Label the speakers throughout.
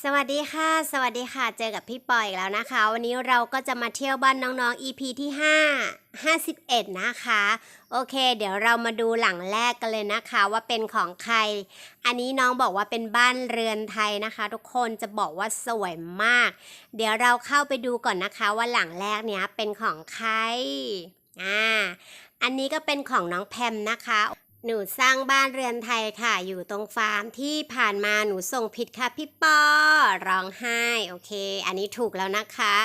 Speaker 1: สวัสดีค่ะ สวัสดีค่ะ เจอกับพี่ปอยอีกแล้วนะคะ วันนี้เราก็จะมาเที่ยวบ้านน้องๆ EP ที่ 5 51 นะคะ โอเค เดี๋ยวเรามาดูหลังแรกกันเลยนะคะว่าเป็นของใคร อันนี้น้องบอกว่าเป็นบ้านเรือนไทยนะคะ ทุกคนจะบอกว่าสวยมาก เดี๋ยวเราเข้าไปดูก่อนนะคะว่าหลังแรกเนี้ยเป็นของใครอ่าอันนี้ก็เป็นของน้องแพมนะคะ หนูสร้างบ้านเรือนไทยค่ะ อยู่ตรงฟาร์มที่ผ่านมาหนูส่งผิดค่ะพี่ปอร้องไห้ โอเค อันนี้ถูกแล้วนะคะ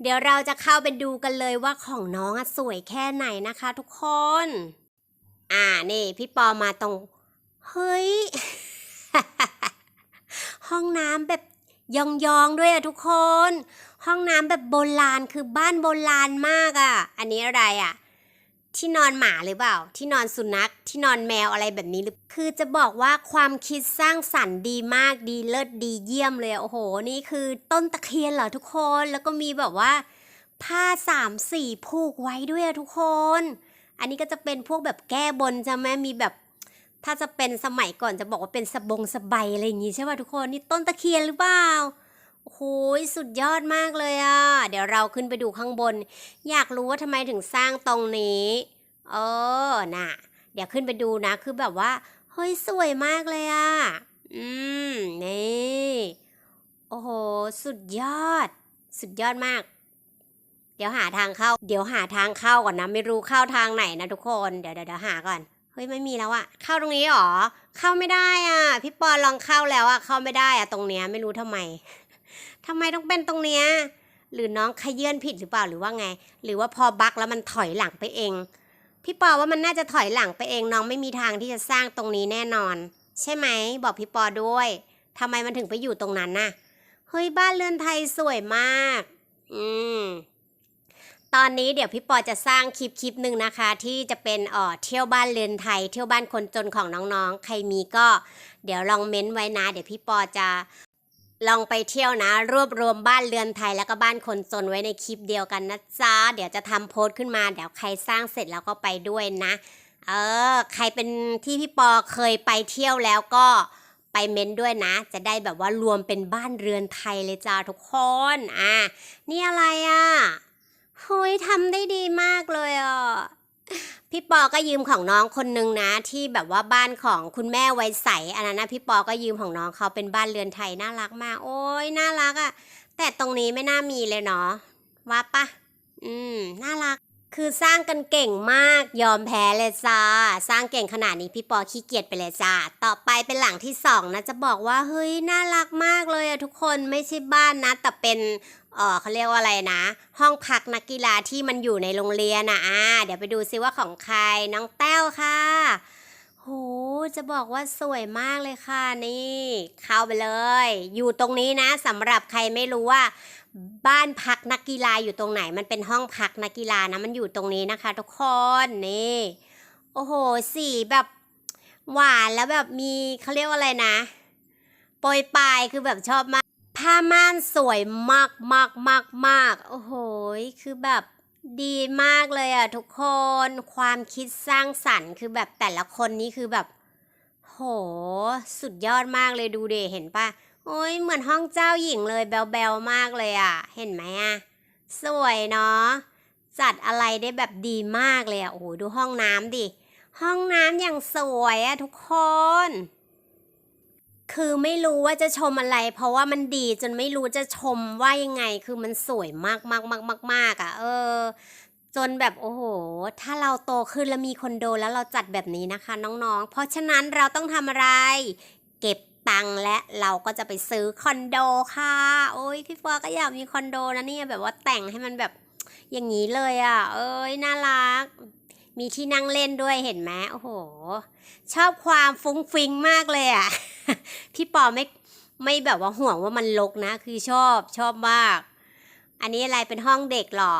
Speaker 1: เดี๋ยวเราจะเข้าไปดูกันเลยว่าของน้องสวยแค่ไหนนะคะทุกคน อ่านี่พี่ปอมาตรง เฮ้ย ห้องน้ำแบบยองๆด้วยอะทุกคน ห้องน้ำแบบโบราณคือบ้านโบราณมากอะอันนี้อะไรอะ ที่นอนหมาหรือเปล่า ที่นอนสุนัข ที่นอนแมวอะไรแบบนี้หรือคือจะบอกว่าความคิดสร้างสรรค์ดีมากดีเลิศดีเยี่ยมเลยโอ้โห นี่คือต้นตะเคียนเหรอทุกคนแล้วก็มีแบบว่า ผ้าสามสีผูกไว้ด้วยทุกคน อันนี้ก็จะเป็นพวกแบบแก้บนใช่ไหมมีแบบ ถ้าจะเป็นสมัยก่อนจะบอกว่าเป็นสบงสบายอะไรอย่างงี้ใช่ป่ะทุกคนนี่ต้นตะเคียนหรือเปล่า โอ้โหสุดยอดมากเลยอะ เดี๋ยวเราขึ้นไปดูข้างบน อยากรู้ว่าทำไมถึงสร้างตรงนี้เออน่ะ เดี๋ยวขึ้นไปดูนะ คือแบบว่า เฮ้ยสวยมากเลยอะ อืม นี่ โอ้โห สุดยอด สุดยอดมาก เดี๋ยวหาทางเข้า เดี๋ยวหาทางเข้าก่อนนะ ไม่รู้เข้าทางไหนนะทุกคน เดี๋ยวเดี๋ยวหาก่อน เฮ้ยไม่มีแล้วอะเข้าตรงนี้หรอ เข้าไม่ได้อะพี่ปอนลองเข้าแล้วอะเข้าไม่ได้อะตรงเนี้ยไม่รู้ทำไม ทำไมต้องเป็นตรงเนี้ยหรือน้องขยื่นผิดหรือเปล่าหรือว่าไง หรือว่าพอบักแล้วมันถอยหลังไปเอง พี่ปอว่ามันน่าจะถอยหลังไปเองน้องไม่มีทางที่จะสร้างตรงนี้แน่นอน ใช่ไหมบอกพี่ปอด้วยทำไมมันถึงไปอยู่ตรงนั้นน่ะเฮ้ยบ้านเรือนไทยสวยมาก อืมตอนนี้เดี๋ยวพี่ปอจะสร้างคลิปคลิปหนึ่งนะคะ ที่จะเป็นเอ่อเที่ยวบ้านเรือนไทย เที่ยวบ้านคนจนของน้องๆ ใครมีก็ เดี๋ยวลองเม้นไว้นะ เดี๋ยวพี่ปอจะ ลองไปเที่ยวนะ รวบรวมบ้านเรือนไทยแล้วก็บ้านคนจนไว้ในคลิปเดียวกันนะจ๊ะเดี๋ยวจะทำโพสต์ขึ้นมาเดี๋ยวใครสร้างเสร็จแล้วก็ไปด้วยนะ เออ ใครเป็นที่พี่ปอเคยไปเที่ยวแล้วก็ไปเม้นด้วยนะ จะได้แบบว่ารวมเป็นบ้านเรือนไทยเลยจ้าทุกคนอะนี่อะไรอะเฮ้ยทำได้ดีมากเลยอะ พี่ปอก็ยืมของน้องคนนึงนะ ที่แบบว่าบ้านของคุณแม่ไวยใสอันนั้นนะพี่ปอก็ยืมของน้องเขาเป็นบ้านเรือนไทยน่ารักมาก โอ้ยน่ารักอะ่ะ แต่ตรงนี้ไม่น่ามีเลยเนาะว่าปะอืมน่ารัก คือสร้างกันเก่งมากยอมแพ้เลยจ้าสร้างเก่งขนาดนี้พี่ปอขี้เกียจไปเลยจ้าต่อไปเป็นหลังที่สองนะจะบอกว่าเฮ้ยน่ารักมากเลยอะทุกคนไม่ใช่บ้านนะ แต่เป็นเออเขาเรียกว่าอะไรนะ ห้องพักนักกีฬาที่มันอยู่ในโรงเรียนนะอ่าเดี๋ยวไปดูซิว่าของใครน้องแต้วค่ะโหจะบอกว่าสวยมากเลยค่ะนี่ เข้าไปเลย อยู่ตรงนี้นะสำหรับใครไม่รู้ว่า บ้านพักนักกีฬาอยู่ตรงไหน มันเป็นห้องพักนักกีฬานะมันอยู่ตรงนี้นะคะ ทุกคนนี่โอ้โหสีแบบหวานแล้วแบบมีเขาเรียกว่าอะไรนะโปรยปลายคือแบบชอบมาก ผ้าม่านสวยมากมากมากมากโอ้โห คือแบบดีมากเลยอะทุกคน ความคิดสร้างสรรค์ คือแบบแต่ละคนนี่คือแบบ โห สุดยอดมากเลยดูเดเห็นปะโอ้ยเหมือนห้องเจ้าหญิงเลยแบลๆมากเลยอะเห็นไหมอะสวยเนาะจัดอะไรได้แบบดีมากเลยอะโอ้โหดูห้องน้ำดิ ห้องน้ำอย่างสวยอะทุกคน คือไม่รู้ว่าจะชมอะไร เพราะว่ามันดีจนไม่รู้จะชมว่ายังไง คือมันสวยมากมากมากมากมากอะ เออ จนแบบโอ้โห ถ้าเราโตขึ้นแล้วมีคอนโดแล้วเราจัดแบบนี้นะคะ น้องๆ เพราะฉะนั้นเราต้องทำอะไร เก็บตังค์และเราก็จะไปซื้อคอนโดค่ะ โอ้ยพี่ฟอก็อยากมีคอนโดนะเนี่ยแบบว่าแต่งให้มันแบบอย่างนี้เลยอะ เอ้ยน่ารักมีที่นั่งเล่นด้วยเห็นไหมโอ้โห ชอบความฟุ้งฟิงมากเลยอะ พี่ปอไม่ไม่แบบว่าห่วงว่ามันลกนะ คือชอบชอบมาก อันนี้อะไรเป็นห้องเด็กหรอ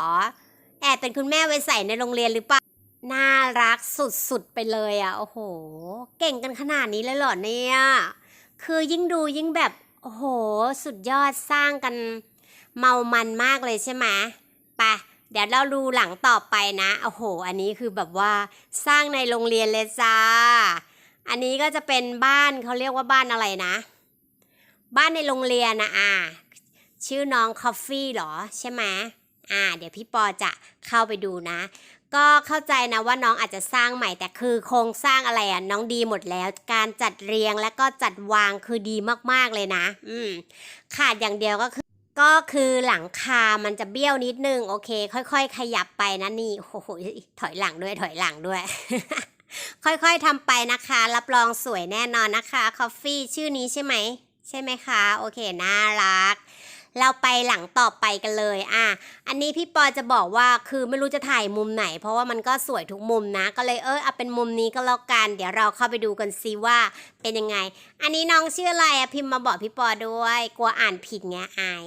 Speaker 1: แอบเป็นคุณแม่ไว้ใส่ในโรงเรียนหรือเปล่า น่ารักสุดๆไปเลยอะ โอ้โห เก่งกันขนาดนี้เลยเหรอเนี่ย คือยิ่งดูยิ่งแบบ โอ้โห สุดยอดสร้างกันเมามันมากเลยใช่ไหมไปเดี๋ยวเราดูหลังต่อไปนะ โอ้โห อันนี้คือแบบว่าสร้างในโรงเรียนเลยจ้า อันนี้ก็จะเป็นบ้านเขาเรียกว่าบ้านอะไรนะ บ้านในโรงเรียนนะอ่า ชื่อน้องคอฟฟี่เหรอใช่ไหมอ่า เดี๋ยวพี่ปอจะเข้าไปดูนะ ก็เข้าใจนะว่าน้องอาจจะสร้างใหม่แต่คือโครงสร้างอะไรอะน้องดีหมดแล้ว การจัดเรียงและก็จัดวางคือดีมากๆเลยนะ อืม ขาดอย่างเดียวก็คือก็คือหลังคา มันจะเบี้ยวนิดนึง โอเค ค่อย ๆ ขยับไปนะนี่ โอ้โห ถอยหลังด้วย ถอยหลังด้วย ค่อยๆทำไปนะคะ รับรองสวยแน่นอนนะคะคอฟฟี่ชื่อนี้ใช่ไหม ใช่ไหมคะ โอเค น่ารัก เราไปหลังต่อไปกันเลย อะ อันนี้พี่ปอจะบอกว่าคือไม่รู้จะถ่ายมุมไหน เพราะว่ามันก็สวยทุกมุมนะ ก็เลยเออเอาเป็นมุมนี้ก็แล้วกัน เดี๋ยวเราเข้าไปดูกันซิว่าเป็นยังไง อันนี้น้องชื่ออะไรอะพิมพ์มาบอกพี่ปอด้วย กลัวอ่านผิดไงอาย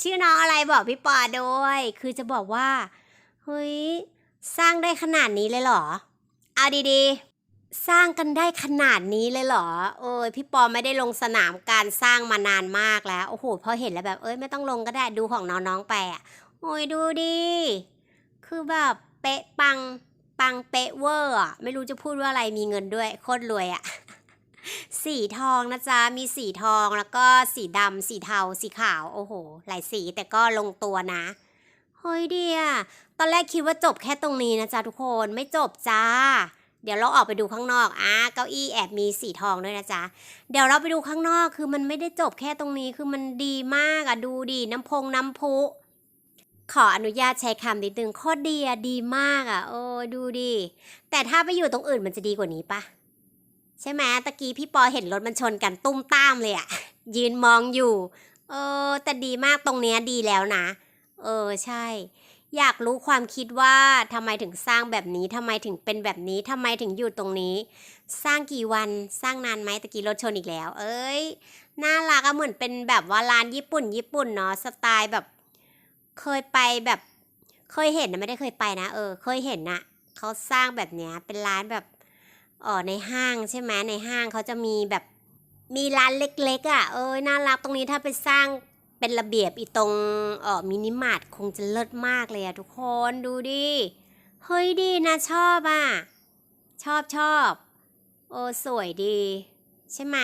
Speaker 1: ชื่อน้องอะไรบอกพี่ปอด้วย คือจะบอกว่า เฮ้ย สร้างได้ขนาดนี้เลยเหรอ เอาดีๆ สร้างกันได้ขนาดนี้เลยเหรอเออพี่ปอไม่ได้ลงสนามการสร้างมานานมากแล้ว โอ้โหพอเห็นแล้วแบบ เอ้ยไม่ต้องลงก็ได้ดูของน้องๆไปอะ โอ้ยดูดิ คือแบบเป๊ะปังปังเป๊ะเวอร์อะ ไม่รู้จะพูดว่าอะไรมีเงินด้วยโคตรรวยอะ สีทองนะจ๊ะ มีสีทองแล้วก็สีดำสีเทาสีขาว โอ้โห หลายสีแต่ก็ลงตัวนะเฮ้ยเดีย ตอนแรกคิดว่าจบแค่ตรงนี้นะจ๊ะทุกคนไม่จบจ้า เดี๋ยวเราออกไปดูข้างนอกอะเก้าอี้แอบมีสีทองด้วยนะจ๊ะเดี๋ยวเราไปดูข้างนอกคือมันไม่ได้จบแค่ตรงนี้คือมันดีมากอะดูดิน้ำพงน้ำพุขออนุญาตใช้คำนิดนึงโคตรดีอะดีมากอะโอ้ดูดิแต่ถ้าไปอยู่ตรงอื่นมันจะดีกว่านี้ปะใช่ไหมตะกี้พี่ปอเห็นรถมันชนกันตุ้มตามเลยอะยืนมองอยู่ เออแต่ดีมากตรงเนี้ยดีแล้วนะ เออใช่ อยากรู้ความคิดว่าทำไมถึงสร้างแบบนี้ทำไมถึงเป็นแบบนี้ทำไมถึงอยู่ตรงนี้ สร้างกี่วันสร้างนานไหมตะกี้รถชนอีกแล้ว เอ้ยน่ารักอะเหมือนเป็นแบบว่าร้านญี่ปุ่น ญี่ปุ่นเนาะสไตล์แบบ เคยไปแบบ เคยเห็นนะไม่ได้เคยไปนะเออ เคยเห็นนะเขาสร้างแบบเนี้ยเป็นร้านแบบเออในห้างใช่ไหมในห้างเขาจะมีแบบมีร้านเล็กๆอะ่ะเอ้ยน่ารักตรงนี้ถ้าไปสร้าง เป็นระเบียบอีตรงเออมินิมาร์ทคงจะเลิศมากเลยอะทุกคนดูดิ เฮ้ยดีนะชอบอะ่ะชอบชอบโอ้สวยดี ใช่ไหม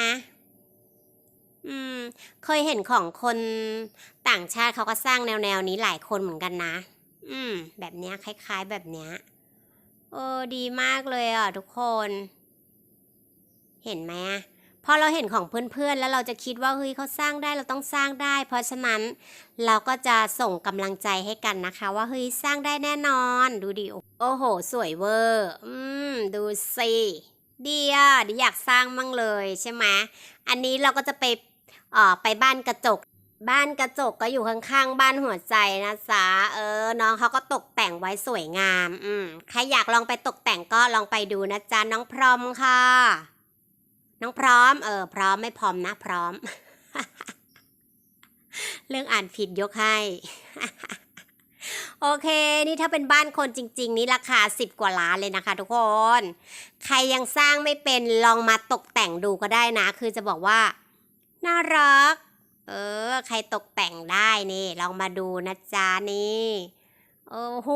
Speaker 1: อืม เคยเห็นของคนต่างชาติเขาก็สร้างแนวแนวนี้หลายคนเหมือนกันนะ อืม แบบเนี้ยคล้าย ๆ แบบเนี้ยเออดีมากเลยอะทุกคน เห็นไหมอะ พอเราเห็นของเพื่อนๆ แล้วเราจะคิดว่าเฮ้ยเขาสร้างได้เราต้องสร้างได้ เพราะฉะนั้นเราก็จะส่งกำลังใจให้กันนะคะ ว่าเฮ้ยสร้างได้แน่นอน ดูดิโอ้โห สวยเวอร์อืมดูสิดีอะดิอยากสร้างมั่งเลยใช่ไหมอันนี้เราก็จะไปเอ่อไปบ้านกระจก บ้านกระจกก็อยู่ข้างๆ บ้านหัวใจนะจ๊ะเออน้องเขาก็ตกแต่งไว้สวยงาม อืมใครอยากลองไปตกแต่งก็ลองไปดูนะจ๊ะน้องพรอมค่ะ น้องพร้อม เออ พร้อมไม่พร้อมนะ พร้อม เรื่องอ่านผิดยกให้ โอเค นี่ถ้าเป็นบ้านคนจริง ๆ นี่ราคาสิบกว่าล้านเลยนะคะ ทุกคน ใครยังสร้างไม่เป็นลองมาตกแต่งดูก็ได้นะ คือจะบอกว่า น่ารัก เออ ใครตกแต่งได้นี่ ลองมาดูนะจ๊ะนี่โอ้โห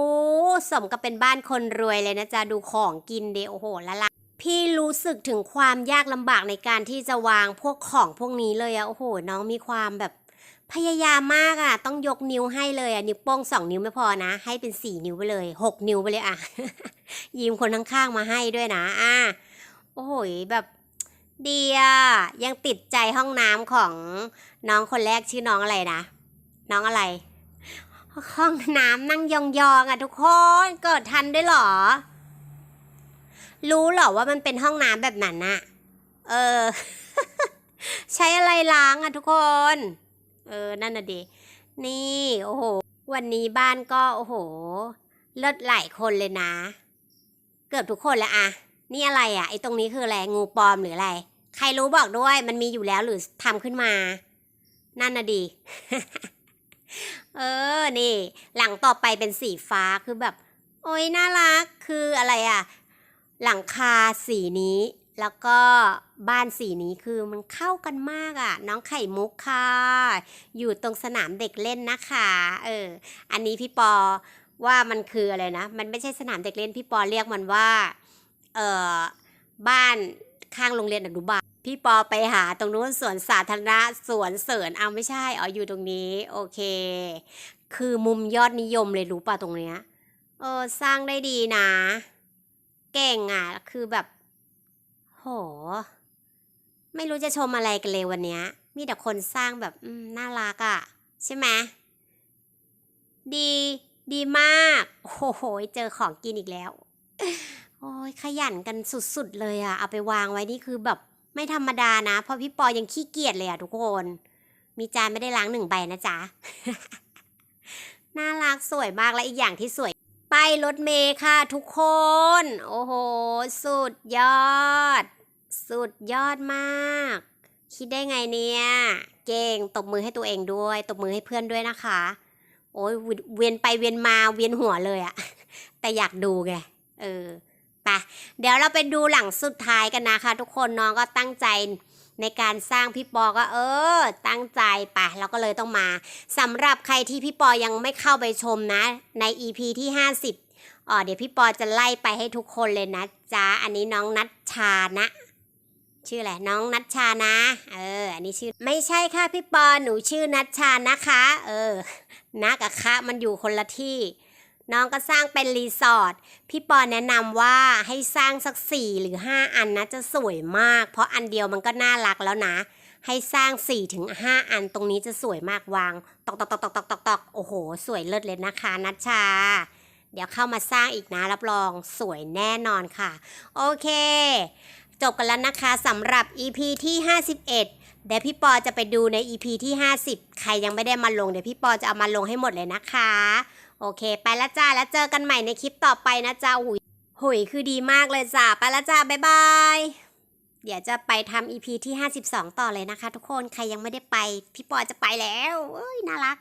Speaker 1: สมกับเป็นบ้านคนรวยเลยนะจ๊ะ ดูของกินเดโอ้โห ละละ พี่รู้สึกถึงความยากลำบากในการที่จะวางพวกของพวกนี้เลยอะโอ้โห น้องมีความแบบพยายามมากอะต้องยกนิ้วให้เลยอะนิ้วโป้งสองนิ้วไม่พอนะ ให้เป็นสี่นิ้วไปเลยหกนิ้วไปเลยอะยืมคนข้างๆมาให้ด้วยนะอะโอ้โหแบบดีอะยังติดใจห้องน้ำของน้องคนแรกชื่อน้องอะไรนะ น้องอะไร ห้องน้ำนั่งยองๆอะทุกคนเกิดทันด้วยหรอ รู้หรอว่ามันเป็นห้องน้ำแบบนั้นน่ะ เออ ใช้อะไรล้างอะทุกคน เออ นั่นน่ะดินี่ โอ้โห วันนี้บ้านก็ โอ้โห เลิศหลายคนเลยนะ เกือบทุกคนแล้วอะนี่อะไรอะไอตรงนี้คืออะไร งูปลอมหรืออะไร ใครรู้บอกด้วย มันมีอยู่แล้วหรือทำขึ้นมา นั่นน่ะดิเออ นี่ หลังต่อไปเป็นสีฟ้า คือแบบ โอ้ยน่ารัก คืออะไรอะ หลังคาสีนี้ แล้วก็บ้านสีนี้คือมันเข้ากันมากอะน้องไข่มุกค่ะ อยู่ตรงสนามเด็กเล่นนะคะเอออันนี้พี่ปอว่ามันคืออะไรนะ มันไม่ใช่สนามเด็กเล่นพี่ปอเรียกมันว่าเออบ้านข้างโรงเรียนอนุบาลพพี่ปอไปหาตรงนู้นสวนสาธารณะสวนเสริญเอาไม่ใช่อ๋ออยู่ตรงนี้ โอเค คือมุมยอดนิยมเลยรู้ป่ะตรงเนี้ยเออสร้างได้ดีนะ เก่งอะ คือแบบ โห ไม่รู้จะชมอะไรกันเลยวันเนี้ย มีแต่คนสร้างแบบน่ารักอะ ใช่ไหมดีดีมาก โอ้โห เจอของกินอีกแล้ว โอ้ยขยันกันสุดๆเลยอะ เอาไปวางไว้นี่คือแบบไม่ธรรมดานะ เพราะพี่ปอยังขี้เกียจเลยอะทุกคน มีจานไม่ได้ล้างหนึ่งใบนะจ๊ะ น่ารักสวยมากและอีกอย่างที่สวย ป้ายรถเมย์ค่ะทุกคน โอ้โห สุดยอด สุดยอดมาก คิดได้ไงเนี่ย เก่งตบมือให้ตัวเองด้วย ตบมือให้เพื่อนด้วยนะคะ โอ้ยเวียนไปเวียนมาเวียนหัวเลยอะแต่อยากดูไง เออไปเดี๋ยวเราไปดูหลังสุดท้ายกันนะคะ ทุกคนน้องก็ตั้งใจ ในการสร้างพี่ปอก็เออ ตั้งใจไปเราก็เลยต้องมาสำหรับใครที่พี่ปอยังไม่เข้าไปชมนะ ใน EP ที่ 50อ๋อเดี๋ยวพี่ปอจะไล่ไปให้ทุกคนเลยนะจ๊ะอันนี้น้องนัชชานะ ชื่ออะไรน้องนัชชานะเอออันนี้ชื่อไม่ใช่ค่ะพี่ปอหนูชื่อนัชชานะคะ เออนะกับคะมันอยู่คนละที่ น้องก็สร้างเป็นรีสอร์ท พี่ปอแนะนำว่าให้สร้างสักสี่หรือห้าอันนะจะสวยมาก เพราะอันเดียวมันก็น่ารักแล้วนะ ให้สร้าง4ี่ถึงห้าอันตรงนี้จะสวยมากวาง ตอกตอกตอกตอกตอกตอกตอกโอ้โห สวยเลิศเลยนะคะนัชชา เดี๋ยวเข้ามาสร้างอีกนะรับรองสวยแน่นอนค่ะ โอเค จบกันแล้วนะคะสำหรับ EP ที่ 51เดี๋ยวพี่ปอจะไปดูใน EP ที่ 50 ใครยังไม่ได้มาลงเดี๋ยวพี่ปอจะเอามาลงให้หมดเลยนะคะ โอเค ไปแล้วจ้าแล้วเจอกันใหม่ในคลิปต่อไปนะจ้าหุยหุยคือดีมากเลยจ้าไปแล้วจ้าบ๊ายบายเดี๋ยวจะไปทำ EP ที่ 52 ต่อเลยนะคะ ทุกคนใครยังไม่ได้ไป พี่ปอจะไปแล้วเอ้ยน่ารัก